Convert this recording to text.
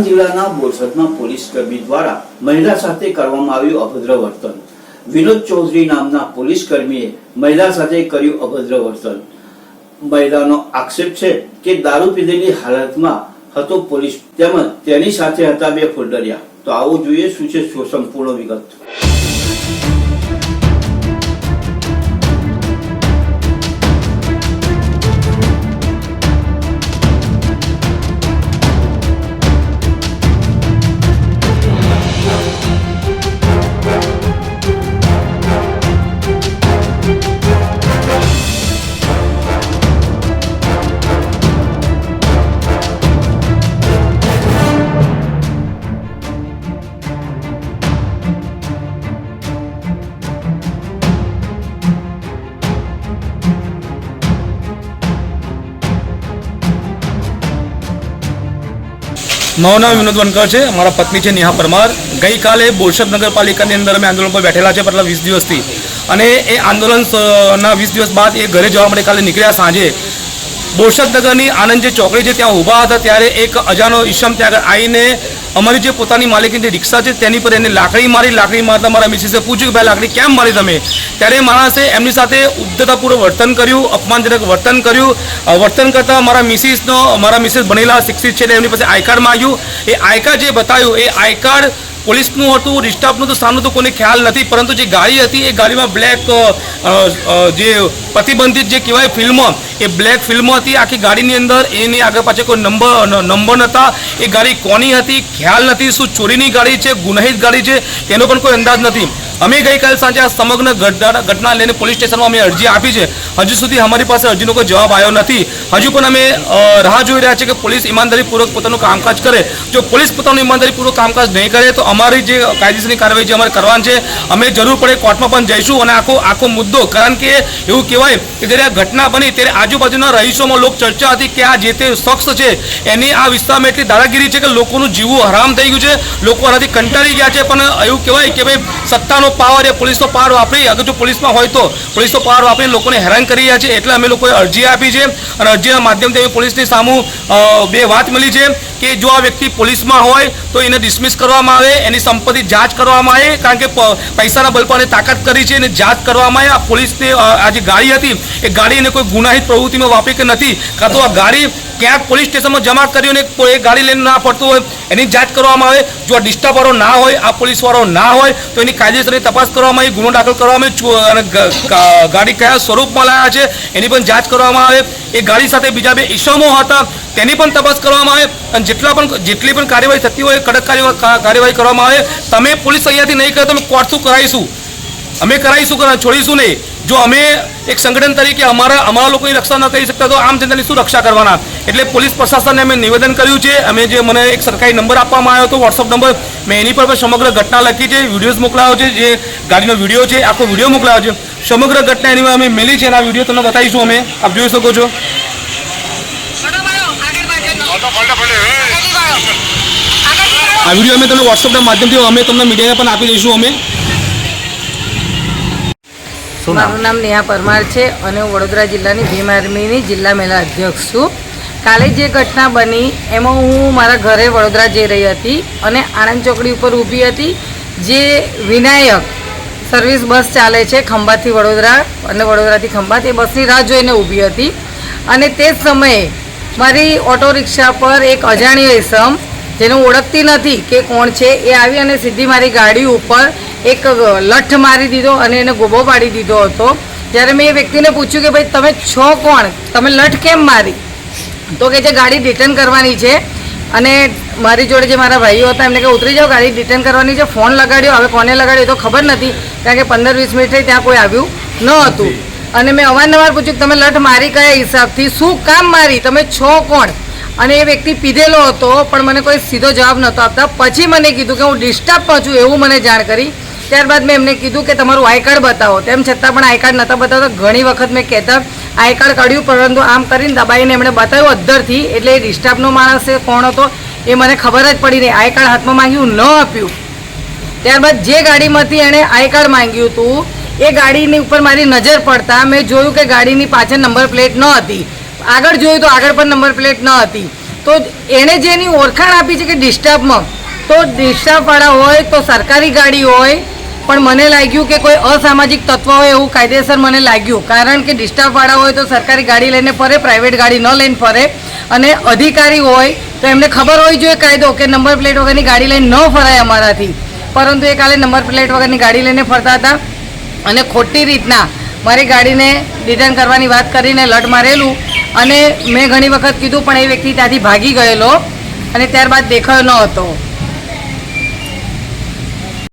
જિલ્લાના બોરસદમાં પોલીસ કર્મી દ્વારા મહિલા સાથે કરવામાં આવ્યું અભદ્ર વર્તન. વિનોદ ચૌધરી નામના પોલીસ કર્મીએ મહિલા સાથે કર્યું અભદ્ર વર્તન. મહિલાનો આક્ષેપ છે કે દારૂ પીધેલી હાલતમાં હતો પોલીસ તેમજ તેની સાથે હતા બે ફોલ્ડરિયા. તો આવું જોઈએ શું છે સંપૂર્ણ વિગત. મારું નામ વિનોદ વનકર છે. મારા પત્ની છે નેહા પરમાર. ગઈકાલે બોરસદ નગરપાલિકાની અંદર અમે આંદોલન પર બેઠેલા છે પહેલાં વીસ દિવસથી. અને એ આંદોલનના વીસ દિવસ બાદ એ ઘરે જવા માટે કાલે નીકળ્યા સાંજે. બોરસદ નગરની આનંદ જે ચોકડી છે ત્યાં ઊભા હતા, ત્યારે એક અજાનો ઈશમ ત્યાં આવીને અમારી જે પોતાની માલિકીની જે રિક્ષા છે તેની પર એને લાકડી મારી, લાકડી મારતા મારા મિસિસે પૂછ્યું કે ભાઈ, લાકડી કેમ મારી તમે? ત્યારે માણસે એમની સાથે ઉદ્ધતાપૂર્વક વર્તન કર્યું, અપમાનજનક વર્તન કર્યું. વર્તન કરતાં મારા મિસિસનો, મારા મિસિસ ભણેલા શિક્ષિત છે એમની પાસે આઈ કાર્ડ માંગ્યું. એ આઈ કાર્ડ જે બતાવ્યું, એ આઈ કાર્ડ પોલીસનું હતું, રિસ્ટાફનું તો સામનું તો કોઈને ખ્યાલ નથી, પરંતુ જે ગાડી હતી એ ગાડીમાં બ્લેક જે પ્રતિબંધિત જે કહેવાય ફિલ્મો, એ બ્લેક ફિલ્મો હતી. આખી ગાડીની અંદર એની આગળ પાછળ કોઈ નંબર નંબર નહોતા. એ ગાડી કોની હતી ખ્યાલ નથી. શું ચોરીની ગાડી છે, ગુનાહિત ગાડી છે, તેનો પણ કોઈ અંદાજ નથી. અમે ગઈકાલ સાંજે આ સમગ્ર ઘટના લઈને પોલીસ સ્ટેશનમાં અમે અરજી આપી છે. હજુ સુધી અમારી પાસે અરજીનો કોઈ જવાબ આવ્યો નથી. હજુ પણ અમે રાહ જોઈ રહ્યા છીએ કે પોલીસ ઈમાનદારીપૂર્વક પોતાનું કામકાજ કરે. જો પોલીસ પોતાનું ઈમાનદારીપૂર્વક કામકાજ નહીં કરે, તો અમારી જે કાયદેસરની કાર્યવાહી જે અમારે કરવાની છે, અમે જરૂર પડે કોર્ટમાં પણ જઈશું અને આખો આખો મુદ્દો. કારણ કે એવું કહેવાય કે જ્યારે આ ઘટના બની ત્યારે આજુબાજુના રહીશોમાં લોક ચર્ચા હતી કે આ જે તે શખ્સ છે, એની આ વિસ્તારમાં એટલી દાદાગીરી છે કે લોકોનું જીવવું હરામ થઈ ગયું છે. લોકો આનાથી કંટાળી ગયા છે. પણ એવું કહેવાય કે ભાઈ, સત્તાનો પાવર એ પોલીસનો પાવર વાપરી, અગર જો પોલીસમાં હોય તો પોલીસનો પાવર વાપરીને લોકોને હેરાન કરી રહ્યા છે. એટલે અમે લોકોએ અરજી આપી છે. અને અરજીના માધ્યમથી અમે પોલીસની સામું બે વાત મળી છે. કે જો આ વ્યક્તિ પોલીસમાં હોય તો એને ડિસમિસ કરવામાં આવે, એની સંપત્તિ જાંચ કરવામાં આવે, કારણ કે પૈસાના બલ પર તાકાત કરી છે એને જાંચ કરવામાં આવે. આ પોલીસની આ જે ગાડી હતી, એ ગાડી એને કોઈ ગુનાહિત પ્રવૃત્તિમાં વાપરી કે નથી, કાં તો આ ગાડી ક્યાંક પોલીસ સ્ટેશનમાં જમા કર્યું ને એ ગાડી લઈને ના પડતું હોય, એની જાંચ કરવામાં આવે. જો આ ડિસ્ટર્બ ના હોય, આ પોલીસવાળો ના હોય, તો એની કાયદેસરની તપાસ કરવામાં આવે, ગુનો દાખલ કરવામાં આવે અને ગાડી કયા સ્વરૂપમાં લાયા છે, એની પણ જાંચ કરવામાં આવે. એ ગાડી સાથે બીજા બે ઈસમો હતા, તેની પણ તપાસ કરવામાં આવે. અને જેટલા પણ જેટલી પણ કાર્યવાહી થતી હોય કડક કાર્યવાહી કરવામાં આવે. તમે પોલીસ અહીંયાથી નહીં કરે તમે કોર્ટ શું કરાવીશું? અમે કરાવીશું કરા છોડીશું નહીં? જો અમે એક સંગઠન તરીકે અમારા અમારા લોકોની રક્ષા ન કરી શકતા તો આમ જનતાની શું રક્ષા કરવાના? એટલે પોલીસ પ્રશાસનને અમે નિવેદન કર્યું છે. અમે જે મને એક સરકારી નંબર આપવામાં આવ્યો હતો વોટ્સઅપ નંબર મેં એની પર સમગ્ર ઘટના લખી છે વિડીયોઝ મોકલાવ્યો છે જે ગાડીનો વીડિયો છે આખો વીડિયો મોકલાવ્યો છે. સમગ્ર ઘટના એની અમે મેલી છે અને આ વીડિયો તમને બતાવીશું અમે. આપ જોઈ શકો છો. આ વીડિયો અમે તમને વોટ્સઅપના માધ્યમથી અમે તમને મીડિયાને પણ આપી દઈશું અમે. મારું નામ નેહા પરમાર છે અને હું વડોદરા જિલ્લાની ભીમ આર્મીની જિલ્લા મહિલા અધ્યક્ષ છું. કાલે જે ઘટના બની, એમાં હું મારા ઘરે વડોદરા જઈ રહી હતી અને આણંદ ચોકડી ઉપર ઊભી હતી. જે વિનાયક સર્વિસ બસ ચાલે છે ખંભાતથી વડોદરા અને વડોદરાથી ખંભાત, એ બસની રાહ જોઈને ઊભી હતી. અને તે જ સમયે મારી ઓટો રિક્ષા પર એક અજાણ્યો ઇસમ જેને હું ઓળખતી નથી કે કોણ છે એ આવી અને સીધી મારી ગાડી ઉપર એક લઠ મારી દીધો અને એને ગોબો પાડી દીધો હતો. જ્યારે મેં એ વ્યક્તિને પૂછ્યું કે ભાઈ તમે છો કોણ? તમે લઠ કેમ મારી? તો કે જે ગાડી રિટર્ન કરવાની છે અને મારી જોડે જે મારા ભાઈઓ હતા એમને કે ઉતરી જાઓ ગાડી રિટર્ન કરવાની છે ફોન લગાડ્યો. હવે કોને લગાડ્યો એ તો ખબર નથી કારણ કે પંદર વીસ મિનિટ થઈ ત્યાં કોઈ આવ્યું ન હતું. અને મેં અવારનવાર પૂછ્યું તમે લઠ મારી કયા હિસાબથી? શું કામ મારી? તમે છો કોણ? અને એ વ્યક્તિ પીધેલો હતો, પણ મને કોઈ સીધો જવાબ નહોતો આપતા. પછી મને કીધું કે હું ડિસ્ટર્બમાં છું એવું મને જાણ કરી. ત્યારબાદ મેં એમને કીધું કે તમારું આઈ કાર્ડ બતાવો. તેમ છતાં પણ આઈ કાર્ડ નહોતા બતાવતા. ઘણી વખત મેં કહેતા આઈ કાર્ડ કાઢ્યું, પરંતુ આમ કરીને દબાઈને એમણે બતાવ્યું અદ્ધરથી એટલે એ ડિસ્ટર્બનો માણસ કોણ હતો, એ મને ખબર જ પડી નહીં. આઈ કાર્ડ હાથમાં માંગ્યું, ન આપ્યું. ત્યારબાદ જે ગાડીમાંથી એણે આઈ કાર્ડ માંગ્યું હતું, એ ગાડીની ઉપર મારી નજર પડતા મેં જોયું કે ગાડીની પાછળ નંબર પ્લેટ ન હતી આગળ જોયું તો આગળ પણ નંબર પ્લેટ ન હતી. તો એણે જે એની ઓળખાણ આપી છે કે ડિસ્ટર્બમાં, તો ડિસ્ટર્બવાળા હોય તો સરકારી ગાડી હોય, પણ મને લાગ્યું કે કોઈ અસામાજિક તત્વ હોય એવું કાયદેસર મને લાગ્યું. કારણ કે ડિસ્ટર્બવાળા હોય તો સરકારી ગાડી લઈને ફરે, પ્રાઇવેટ ગાડી ન લઈને ફરે, અને અધિકારી હોય તો એમને ખબર હોવી જોઈએ કાયદો કે નંબર પ્લેટ વગરની ગાડી લઈને ન ફરાય અમારાથી. પરંતુ એ કાલે નંબર પ્લેટ વગરની ગાડી લઈને ફરતા હતા અને ખોટી રીતના મારી ગાડીને રિટર્ન કરવાની વાત કરીને લટ મારેલું. અને મેં ઘણી વખત કીધું પણ એ વ્યક્તિ ત્યાંથી ભાગી ગયેલો અને ત્યારબાદ દેખાયો ન હતો.